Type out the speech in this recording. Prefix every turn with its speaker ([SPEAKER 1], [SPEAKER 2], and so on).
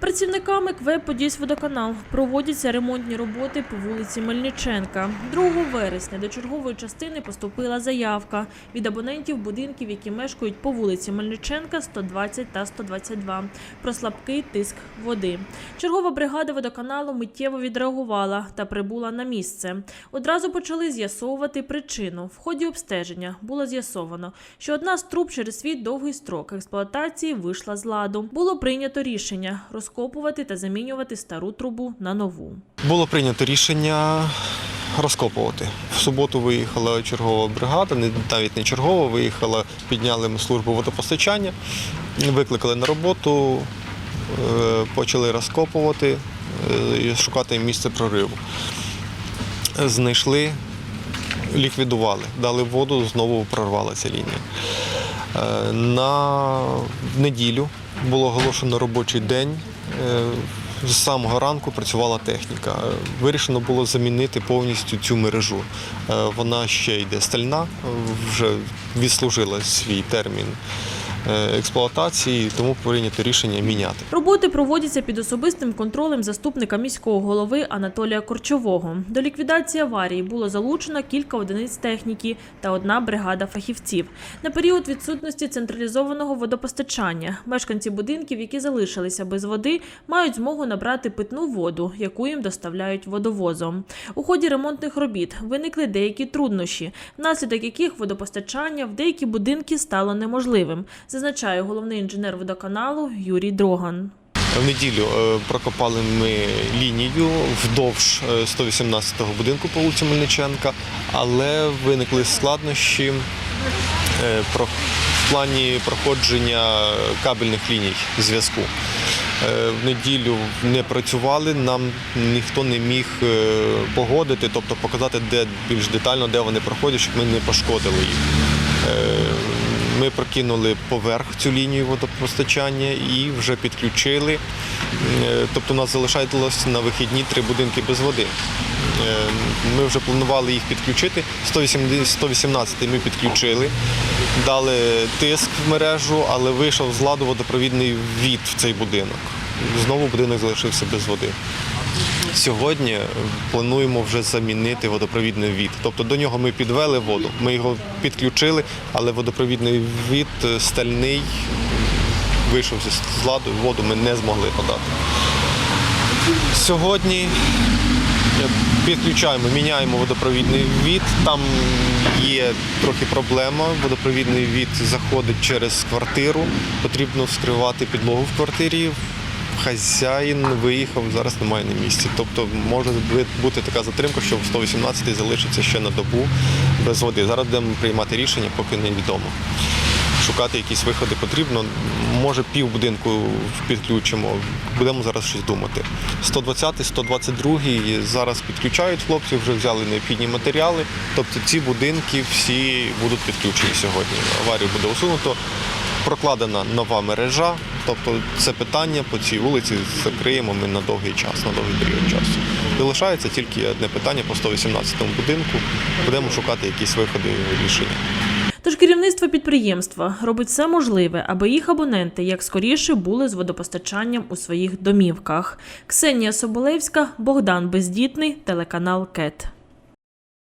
[SPEAKER 1] Працівниками КВ «Подільськводоканал» проводяться ремонтні роботи по вулиці Мельниченка. 2 вересня до чергової частини поступила заявка від абонентів будинків, які мешкають по вулиці Мельниченка 120 та 122, про слабкий тиск води. Чергова бригада водоканалу миттєво відреагувала та прибула на місце. Одразу почали з'ясовувати причину. В ході обстеження було з'ясовано, що одна з труб через свій довгий строк експлуатації вийшла з ладу. Було прийнято рішення розкопувати та замінювати стару трубу на нову.
[SPEAKER 2] Було прийнято рішення розкопувати. В суботу виїхала чергова бригада, навіть не чергова, виїхала, підняли службу водопостачання, викликали на роботу, е, почали розкопувати е, шукати місце прориву. Знайшли, ліквідували, дали воду, знову прорвалася лінія. Е, На неділю було оголошено робочий день. Е, З самого ранку працювала техніка. Е, Вирішено було замінити повністю цю мережу. Е, Вона ще йде стальна, вже відслужила свій термін експлуатації, тому прийнято рішення міняти.
[SPEAKER 1] Роботи проводяться під особистим контролем заступника міського голови Анатолія Корчового. До ліквідації аварії було залучено кілька одиниць техніки та одна бригада фахівців. На період відсутності централізованого водопостачання мешканці будинків, які залишилися без води, мають змогу набрати питну воду, яку їм доставляють водовозом. У ході ремонтних робіт виникли деякі труднощі, внаслідок яких водопостачання в деякі будинки стало неможливим, зазначає головний інженер водоканалу Юрій Дроган.
[SPEAKER 2] В неділю е, прокопали ми лінію вздовж е, 118-го будинку по вулиці Мельниченка, але виникли складнощі е, в плані проходження кабельних ліній зв'язку. Е, В неділю не працювали, нам ніхто не міг е, погодити, тобто показати, де більш детально, де вони проходять, щоб ми не пошкодили їх. Ми прокинули поверх цю лінію водопостачання і вже підключили. Е, Тобто у нас залишалось на вихідні три будинки без води. Е, Ми вже планували їх підключити. 180 118 ми підключили, дали тиск в мережу, але вийшов з ладу водопровідний від в цей будинок. Знову будинок залишився без води. Сьогодні плануємо вже замінити водопровідний від. Тобто до нього ми підвели воду, ми його підключили, але водопровідний від е, стальний вийшов з ладу, воду ми не змогли подати. Сьогодні е, підключаємо, міняємо водопровідний від. Там є трохи проблема. Водопровідний від заходить через квартиру. Потрібно вскривати підлогу в квартирі. Хазяїн виїхав, зараз немає на місці. Тобто може бути така затримка, що в 118 залишиться ще на добу без води. Зараз будемо приймати рішення, поки невідомо. Шукати якісь виходи потрібно. Може пів будинку підключимо. Будемо зараз щось думати. 120-й, 122 зараз підключають хлопці, вже взяли необхідні матеріали. Тобто ці будинки всі будуть підключені сьогодні. Аварію буде усунуто. Прокладена нова мережа, тобто це питання по цій вулиці закриємо ми на довгий час, на довгий період часу. Залишається тільки одне питання по 118 будинку. Будемо шукати якісь виходи і рішення.
[SPEAKER 1] Тож керівництво підприємства робить все можливе, аби їх абоненти як скоріше були з водопостачанням у своїх домівках. Ксенія Соболевська, Богдан Бездітний, телеканал КЕТ.